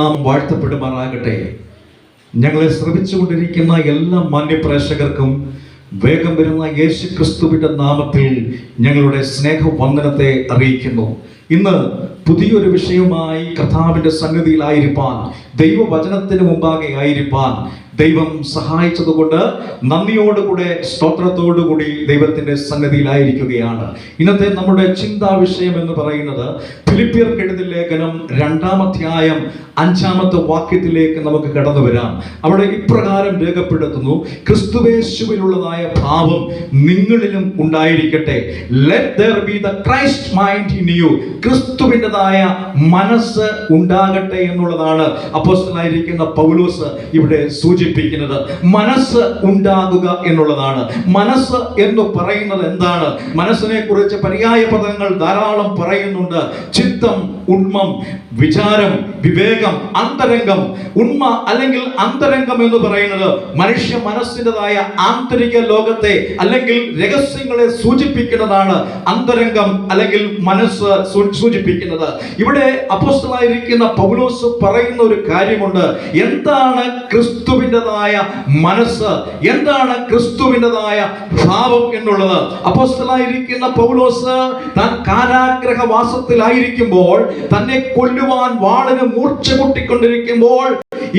നാം വാഴ്ത്തപ്പെടുമാറാകട്ടെ ഞങ്ങളെ ശ്രമിച്ചുകൊണ്ടിരിക്കുന്ന എല്ലാ മാന്യപ്രേക്ഷകർക്കും വേഗം വരുന്ന യേശു ക്രിസ്തുവിന്റെ നാമത്തിൽ ഞങ്ങളുടെ സ്നേഹ വന്ദനത്തെ അറിയിക്കുന്നു. ഇന്ന് പുതിയൊരു വിഷയവുമായി കർത്താവിന്റെ സന്നിധിയിലായിരിക്കാൻ ദൈവവചനത്തിന് മുമ്പാകെ ആയിരിക്കാൻ ദൈവം സഹായിച്ചതുകൊണ്ട് നന്ദിയോടുകൂടെ സ്തോത്രത്തോടുകൂടി ദൈവത്തിന്റെ സംഗതിയിലായിരിക്കുകയാണ് ഇന്നത്തെ നമ്മുടെ ചിന്താ വിഷയം എന്ന് പറയുന്നത് ഫിലിപ്പിയർക്കെഴുതി ലേഖനം രണ്ടാമധ്യായം അഞ്ചാമത്തെ വാക്യത്തിലേക്ക് നമുക്ക് കടന്നു വരാം. അവിടെ ഇപ്രകാരം രേഖപ്പെടുത്തുന്നു ക്രിസ്തുവേശുവിലുള്ളതായ ഭാവം നിങ്ങളിലും ഉണ്ടായിരിക്കട്ടെ. Let there be the Christ mind in you ക്രിസ്തുവിന്റെതായ മനസ്സ് ഉണ്ടാകട്ടെ എന്നുള്ളതാണ് അപ്പോസ്റ്റലായിരിക്കുന്ന പൗലോസ് ഇവിടെ സൂചിപ്പിക്കുന്നത് മനസ്സ് ഉണ്ടാകുക എന്നുള്ളതാണ്. മനസ്സ് എന്ന് പറയുന്നത് എന്താണ്? മനസ്സിനെ കുറിച്ച് പര്യായ പദങ്ങൾ ധാരാളം പറയുന്നുണ്ട്. ചിത്തം ഉണ്മം വിചാരം വിവേകം അന്തരംഗം. ഉണ്മ അല്ലെങ്കിൽ അന്തരംഗം എന്ന് പറയുന്നത് മനുഷ്യ മനസ്സിന്റെതായ ആന്തരിക ലോകത്തെ അല്ലെങ്കിൽ രഹസ്യങ്ങളെ സൂചിപ്പിക്കുന്നതാണ്. അന്തരംഗം അല്ലെങ്കിൽ മനസ്സ് സൂചിപ്പിക്കുന്നത്. ഇവിടെ അപ്പോസ്റ്റലായിരിക്കുന്ന പൗലോസ് പറയുന്ന ഒരു കാര്യമുണ്ട്. എന്താണ് ക്രിസ്തുവിന്റെതായ മനസ്സ് എന്താണ് ക്രിസ്തുവിന്റെതായ ഭാവം എന്നുള്ളത്. അപ്പോസ്റ്റലായിരിക്കുന്ന പൗലോസ് താൻ കാരാഗ്രഹവാസത്തിലായിരിക്കുമ്പോൾ തന്നെ കൊല്ലുവാൻ വാളിന് മൂർച്ച കൂട്ടിക്കൊണ്ടിരിക്കുമ്പോൾ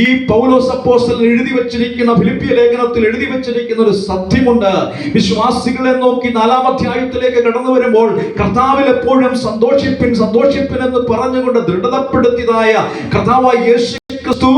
ഈ പൗലോസ് അപ്പോസ്തലൻ എഴുതി വെച്ചിരിക്കുന്ന ഫിലിപ്പിയ ലേഖനത്തിൽ എഴുതി വെച്ചിരിക്കുന്ന ഒരു സത്യമുണ്ട്. വിശ്വാസികളെ നോക്കി നാലാം അധ്യായത്തിലേക്ക് കടന്നു വരുമ്പോൾ കർത്താവിൽ എപ്പോഴും സന്തോഷിപ്പിൻ സന്തോഷിപ്പിൻ എന്ന് പറഞ്ഞുകൊണ്ട് ദൃഢതപ്പെടുത്തിയതായ കർത്താവായ യേശു ക്രിസ്തു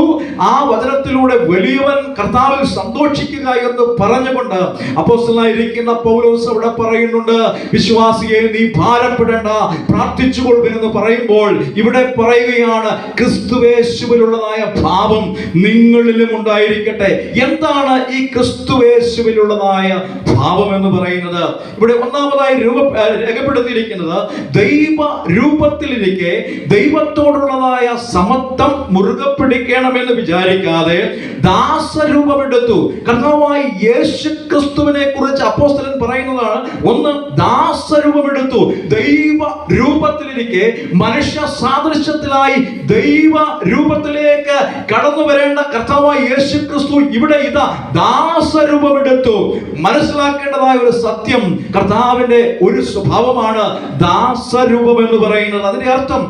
ആ വചനത്തിലൂടെ വലിയവൻ കർത്താവിൽ സന്തോഷിക്കുക എന്ന് പറഞ്ഞുകൊണ്ട് അപ്പോസ്റ്റലായിരിക്കുന്ന പൗലോസ് അവിടെ പറയുന്നുണ്ട് വിശ്വാസിയെ നീ ഭാരപ്പെടേണ്ട പ്രാർത്ഥിച്ചുകൊള്ളുവിൻ എന്ന് പറയുമ്പോൾ ഇവിടെ പറയുകയാണ് ക്രിസ്തുവേശുവിലുള്ളതായ ഭാവം നിങ്ങളിലും ഉണ്ടായിരിക്കട്ടെ. എന്താണ് ഈ ക്രിസ്തുവേശുവിലുള്ളതായ ഭാവം എന്ന് പറയുന്നത്? ഇവിടെ ഒന്നാമതായി രൂപ രേഖപ്പെടുത്തിയിരിക്കുന്നത് ദൈവ രൂപത്തിലിരിക്കെ ദൈവത്തോടുള്ളതായ സമത്വം മുറുകെ പിടിക്കണമെന്ന് വിചാരിക്കാതെ ദാസരൂപമെടുത്തു. കർത്താവായി യേശു ക്രിസ്തുവിനെ കുറിച്ച് അപ്പോസ്തലൻ പറയുന്നതാണ് ഒന്ന് ദാസരൂപമെടുത്തു. ദൈവ രൂപത്തിലിരിക്കെ മനുഷ്യ സാദൃശ്യത്തിലായി ദൈവ രൂപത്തിലേക്ക് കടന്നു വരേണ്ട കർത്താവായി യേശു ക്രിസ്തു ഇവിടെ ഇതാ ദാസരൂപമെടുത്തു. മനസ്സിലാക്കേണ്ടതായ ഒരു സത്യം കർത്താവിന്റെ ഒരു സ്വഭാവമാണ് ദാസരൂപം എന്ന് പറയുന്നത്. അതിന്റെ അർത്ഥം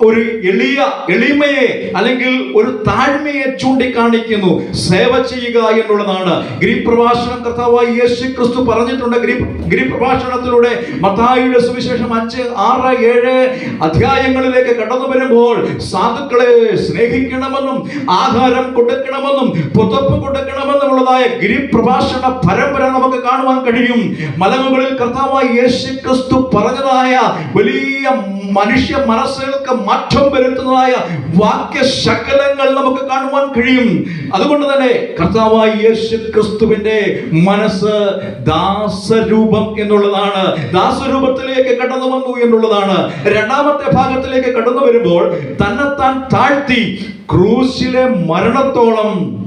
ഒരു എളിയ എളിമയെ അല്ലെങ്കിൽ ഒരു താഴ്മയെ ചൂണ്ടിക്കാണിക്കുന്നു. സേവ ചെയ്യുക എന്നുള്ളതാണ്. ഗിരിപ്രഭാഷണം കർത്താവായി യേശു ക്രിസ്തു പറഞ്ഞിട്ടുണ്ട്. ഗ്രീ ഗിരിപ്രഭാഷണത്തിലൂടെ മത്തായിയുടെ സുവിശേഷം അഞ്ച് ആറ് ഏഴ് അധ്യായങ്ങളിലേക്ക് കടന്നു വരുമ്പോൾ സാധുക്കളെ സ്നേഹിക്കണമെന്നും ആഹാരം കൊടുക്കണമെന്നും പുതപ്പ് കൊടുക്കണമെന്നുള്ളതായ ഗിരിപ്രഭാഷണ പരമ്പര നമുക്ക് കാണുവാൻ കഴിയും. മലമുകളിൽ കർത്താവായി യേശു ക്രിസ്തു പറഞ്ഞതായ വലിയ മനുഷ്യ മനസ്സുകൾക്ക് മാറ്റം വരുത്തുന്നതായ വാക്യശകലങ്ങൾ നമുക്ക് കാണുവാൻ കഴിയും. അതുകൊണ്ട് തന്നെ കർത്താവായി യേശു ക്രിസ്തുവിന്റെ മനസ്സ് ദാസരൂപം എന്നുള്ളതാണ്. ദാസരൂപത്തിലേക്ക് കടന്നു വന്നു എന്നുള്ളതാണ്. രണ്ടാമത്തെ ഭാഗത്തിലേക്ക് കടന്നു വരുമ്പോൾ തന്നെത്താൻ താഴ്ത്തി ക്രൂശിലെ മരണത്തോളം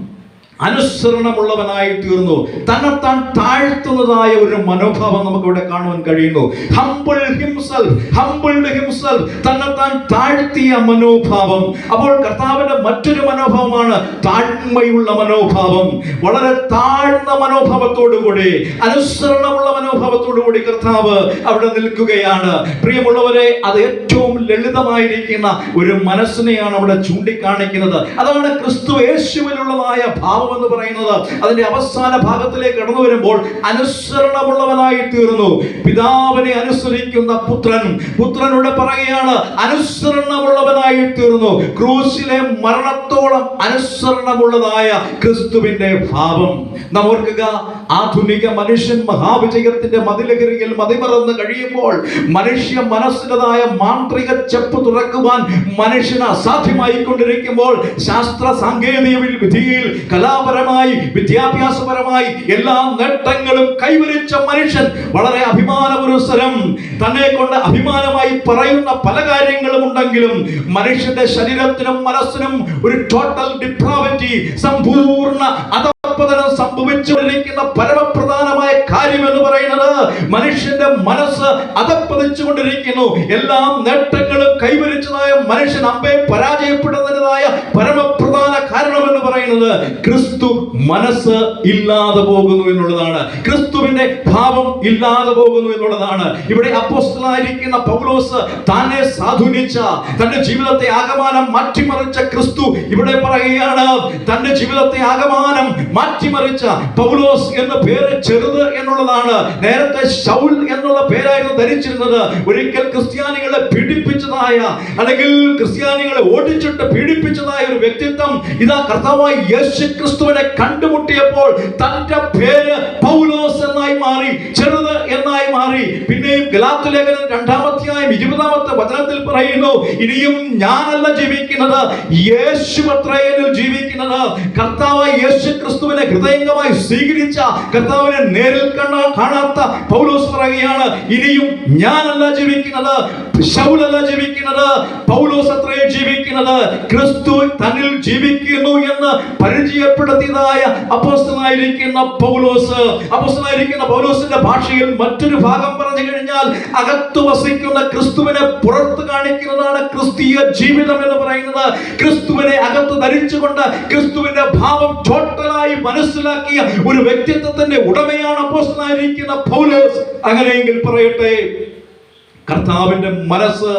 അനുസരണമുള്ളവനായി തീർന്നു തന്നെത്താൻ താഴ്ത്തുന്നതായ ഒരു മനോഭാവം നമുക്ക് ഇവിടെ കാണുവാൻ കഴിയുന്നു. ഹംബിൾ ഹിംസെൽഫ് ഹംബിൾഡ് ഹിംസെൽഫ് തന്നെത്താൻ താഴ്ത്തിയ മനോഭാവം. അപ്പോൾ കർത്താവിന്റെ മറ്റൊരു മനോഭാവമാണ് താഴ്മയുള്ള മനോഭാവം. വളരെ താഴ്ന്ന മനോഭാവത്തോടുകൂടി അനുസരണമുള്ള മനോഭാവത്തോടുകൂടി കർത്താവ് അവിടെ നിൽക്കുകയാണ്. പ്രിയമുള്ളവരെ അത് ഏറ്റവും ലളിതമായിരിക്കുന്ന ഒരു മനസ്സിനെയാണ് അവിടെ ചൂണ്ടിക്കാണിക്കുന്നത്. അതാണ് ക്രിസ്തു യേശുവിലുള്ളതായ ഭാവം. എന്ന് പറയുന്നത് അതിന്റെ അവസാന ഭാഗത്തിലേക്ക് കടന്നു വരുമ്പോൾ അനുസരണമുള്ളവനായി തീർന്നു. പിതാവിനെ അനുസരിക്കുന്ന പുത്രൻ പുത്രനോട് പറയുകയാണ് അനുസരണമുള്ളവനായി തീർന്നു. ക്രൂശിലെ മരണത്തോളം അനുസരണമുള്ളതായ ക്രിസ്തുവിന്റെ ഭാവം. നാം ഓർക്കുക ആധുനിക മനുഷ്യൻ മഹാവിജയത്തിന്റെ മതിലകരികിൽ മതിമറന്ന് കഴിയുമ്പോൾ മനുഷ്യ മനസ്സിന്റെതായ മാന്ത്രിക ചെപ്പ് തുറക്കുവാൻ മനുഷ്യന് അസാധ്യമായി കൊണ്ടിരിക്കുമ്പോൾ ശാസ്ത്ര സാങ്കേതിക വിധിയിൽ കലാപരമായി വിദ്യാഭ്യാസപരമായി എല്ലാ നേട്ടങ്ങളും കൈവരിച്ച മനുഷ്യൻ വളരെ അഭിമാനപുരസ്സരം. തന്നെ കൊണ്ട് അഭിമാനമായി പറയുന്ന പല കാര്യങ്ങളും ഉണ്ടെങ്കിലും മനുഷ്യന്റെ ശരീരത്തിനും മനസ്സിനും ഒരു ടോട്ടൽ ഡിപ്രാവിറ്റി സമ്പൂർണ അധപ്പതനം സംഭവിച്ചുകൊണ്ടിരിക്കുന്ന പരമപ്രധാനമായ കാര്യം എന്ന് പറയുന്നത് മനുഷ്യന്റെ മനസ്സ് അധപ്പതിച്ചുകൊണ്ടിരിക്കുന്നു എല്ലാ നേട്ടങ്ങളും കൈവരിച്ചതായ മനുഷ്യൻ അമ്പയെ കാരണം എന്ന് പറയുന്നത് ക്രിസ്തു മനസ്സ് ഇല്ലാതെ പോകുന്നു എന്നുള്ളതാണ്. ക്രിസ്തുവിന്റെ ഭാവം ഇല്ലാതെ പോകുന്നു എന്നുള്ളതാണ്. ഇവിടെ അപ്പോസ്തലനായിരിക്കുന്ന പൗലോസ് തന്നെ സാധുനിച്ച തന്റെ ജീവിതത്തെ ആകമാനം മാറ്റിമറിച്ച ക്രിസ്തു ഇവിടെ പറയുകയാണ്. തന്റെ ജീവിതത്തെ ആകമാനം മാറ്റിമറിച്ച പൗലോസ് എന്ന പേര് ചെറുത് എന്നുള്ളതാണ്. നേരത്തെ ശൗൽ എന്നുള്ള പേരായിരുന്നു ധരിച്ചിരുന്നത്. ഒരിക്കൽ ക്രിസ്ത്യാനികളെ പീഡിപ്പിച്ചതായ അല്ലെങ്കിൽ ക്രിസ്ത്യാനികളെ ഓടിച്ചിട്ട് പീഡിപ്പിച്ചതായ ഒരു വ്യക്തിത്വം ഇതാ കർത്താവായി യേശു ക്രിസ്തുവിനെ കണ്ടുമുട്ടിയപ്പോൾ തന്റെ പേര് പൗലോസ് എന്നായി മാറി ചെറുത് എന്നായി മാറി. പിന്നെയും ഗലാത്ത് ലേഖനം രണ്ടാമത്തെയായും ഇരുപതാമത്തെ വചനത്തിൽ പറയുന്നു ഇനിയും ഞാനല്ല ജീവിക്കുന്നത് യേശു അത്രയനിൽ ജീവിക്കുന്നത്. കർത്താവായി യേശു ക്രിസ്തുവിനെ ഹൃദയംഗമായി സ്വീകരിച്ച കർത്താവിനെ നേരിൽ കണ്ട കാണാത്ത പൗലോസ് പറയുകയാണ് ഇനിയും ഞാനല്ല ജീവിക്കുന്നത് ശൗലല്ല ജീവിക്കുന്നത് പൗലോസ് അത്രയും ജീവിക്കുന്നത് ക്രിസ്തു തന്നിൽ ജീവിക്കുന്നു എന്ന് പരിചയപ്പെടുത്തിയതായ അപ്പോസ്തനായിരിക്കുന്ന പൗലോസ്. അപ്പോസ്തനായിരിക്കുന്ന പൗലോസിന്റെ ഭാഷയിൽ മറ്റൊരു ഭാഗം പറഞ്ഞു കഴിഞ്ഞാൽ അകത്തു വസിക്കുന്ന ക്രിസ്തുവിനെ പുറത്ത് കാണിക്കുന്നതാണ് ക്രിസ്തീയ ജീവിതം എന്ന് പറയുന്നത്. ക്രിസ്തുവിനെ അകത്ത് ധരിച്ചുകൊണ്ട് ക്രിസ്തുവിന്റെ ഭാവം ടോട്ടലായി മനസ്സിലാക്കിയ ഒരു വ്യക്തിത്വത്തിന്റെ ഉടമയാണ് അപ്പോസ്തനായിരിക്കുന്ന പൗലോസ്. അങ്ങനെയെങ്കിൽ പറയട്ടെ കർത്താവിന്റെ മനസ്സ്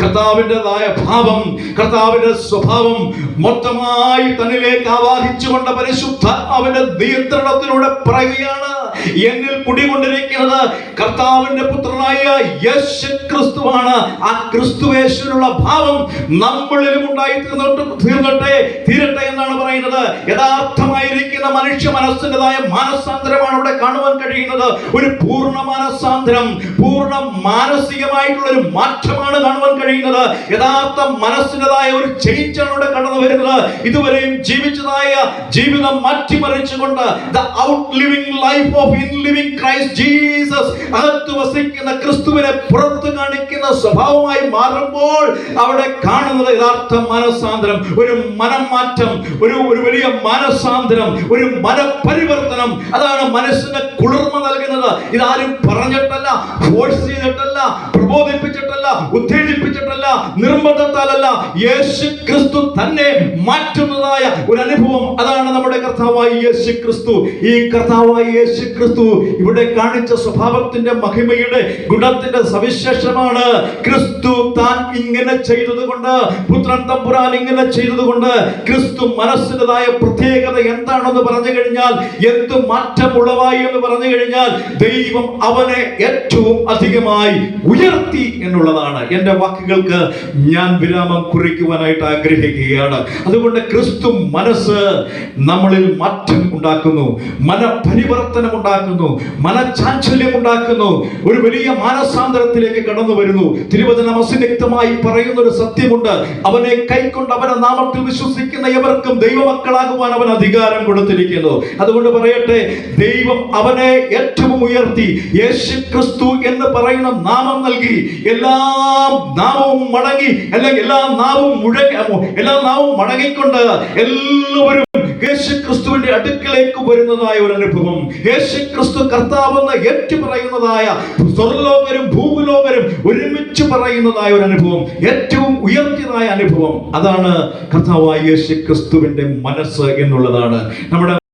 കർത്താവിന്റെതായ ഭാവം കർത്താവിന്റെ സ്വഭാവം മൊത്തമായി തന്നിലേക്ക് ആവാഹിച്ചുകൊണ്ട് പരിശുദ്ധാത്മാവിന്റെ നിയന്ത്രണത്തിലൂടെ പറയുകയാണ്. എന്നിൽ കുടികൊണ്ടിരിക്കുന്നത് കർത്താവിന്റെ പുത്രനായ യേശു ക്രിസ്തുവാണ് ആ ക്രിസ്തുവേശനുള്ള ഭാവം നമ്മളിലും ഉണ്ടായി തീർന്നിട്ട് തീർന്നട്ടെ തീരട്ടെ എന്നാണ് പറയുന്നത്. യഥാർത്ഥമായിരിക്കുന്ന മനുഷ്യ മനസ്സിന്റെതായ മാനസാന്തരമാണ് ഇവിടെ കാണുവാൻ കഴിയുന്നത്. ഒരു പൂർണ മാനസാന്തരം പൂർണ മാനസികമായിട്ടുള്ള ഒരു മാറ്റമാണ് കാണുവാൻ കഴിയുന്നത്. യഥാർത്ഥ മനസ്സിന്റെതായ ഒരു ചേഞ്ചാണ് ഇവിടെ കടന്നു വരുന്നത്. ഇതുവരെയും ജീവിച്ചതായ ജീവിതം മാറ്റിമറിച്ചുകൊണ്ട് the out living life of അകത്ത് വസിക്കുന്ന ക്രിസ്തുവിനെ പുറത്ത് കാണിക്കുന്ന സ്വഭാവമായി മാറുമ്പോൾ അവിടെ കാണുന്നത് യഥാർത്ഥ മനസാന്തരം ഒരു മനം മാറ്റം ഒരു ഒരു വലിയ മനസാന്തരം ഒരു മനപരിവർത്തനം. അതാണ് മനസ്സിന് കുളിർമ നൽകുന്നത്. ഇതാരും പറഞ്ഞിട്ടല്ല ഫോഴ്സ് ചെയ്തിട്ടല്ല പ്രബോധിപ്പിച്ചിട്ടല്ല ഉത്തേജിപ്പിച്ചിട്ടല്ല നിർബന്ധത്താലല്ല. യേശു ക്രിസ്തു തന്നെ മാറ്റുന്നതായ ഒരു അനുഭവം. അതാണ് നമ്മുടെ കർത്താവായി യേശു ക്രിസ്തു ഈ കർത്താവായി യേശു ക്രിസ്തു ഇവിടെ കാണിച്ച സ്വഭാവത്തിന്റെ മഹിമയുടെ ഗുണത്തിന്റെ സവിശേഷമാണ്. ക്രിസ്തു താൻ ഇങ്ങനെ ചെയ്തതുകൊണ്ട് പുത്രൻ തമ്പുരാൻ ഇങ്ങനെ ചെയ്തതുകൊണ്ട് ക്രിസ്തു മനസ്സിന്റെതായ പ്രത്യേകത എന്താണെന്ന് പറഞ്ഞു കഴിഞ്ഞാൽ എന്ത് മാറ്റമുള്ളവായി എന്ന് പറഞ്ഞു കഴിഞ്ഞാൽ ദൈവം അവനെ ഏറ്റവും അധികമായി ഉയർത്തി എന്നുള്ളതാണ്. എന്റെ വാക്കുകൾക്ക് ഞാൻ വിരാമം കുറിക്കുവാനായിട്ട് ആഗ്രഹിക്കുകയാണ്. അതുകൊണ്ട് ക്രിസ്തു മനസ്സ് നമ്മളിൽ മാറ്റം ഉണ്ടാക്കുന്നു. മനപരിവർത്തനം മനചാഞ്ചല്യം ഉണ്ടാക്കുന്നു. ഒരു വലിയ മാനസാന്തരത്തിലേക്ക് കടന്നു വരുന്നു. തിരുവചനം വ്യക്തമായി പറയുന്ന ഒരു സത്യമുണ്ട്. അവനെ കൈക്കൊണ്ട് അവനെ നാമത്തിൽ വിശ്വസിക്കുന്ന എവർക്കും ദൈവമക്കളാകുവാൻ അവൻ അധികാരം കൊടുത്തിരിക്കുന്നു. അതുകൊണ്ട് പറയട്ടെ ദൈവം അവനെ ഏറ്റവും ഉയർത്തി യേശു ക്രിസ്തു എന്ന് പറയുന്ന നാമം നൽകി എല്ലാ നാമവും മടങ്ങി അല്ലെങ്കിൽ എല്ലാ നാവും മുഴങ്ങി എല്ലാ നാവും മടങ്ങിക്കൊണ്ട് എല്ലാവരും യേശു ക്രിസ്തുവിന്റെ അടുക്കലേക്ക് വരുന്നതായ ഒരു അനുഭവം. യേശുക്രിസ്തു കർത്താവെന്ന് ഏറ്റു പറയുന്നതായ സ്വർലോകരും ഭൂമിലോകരും ഒരുമിച്ച് പറയുന്നതായ ഒരു അനുഭവം. ഏറ്റവും ഉയർത്തിയതായ അനുഭവം. അതാണ് കർത്താവായ യേശുക്രിസ്തുവിന്റെ മനസ്സ് എന്നുള്ളതാണ്. നമ്മുടെ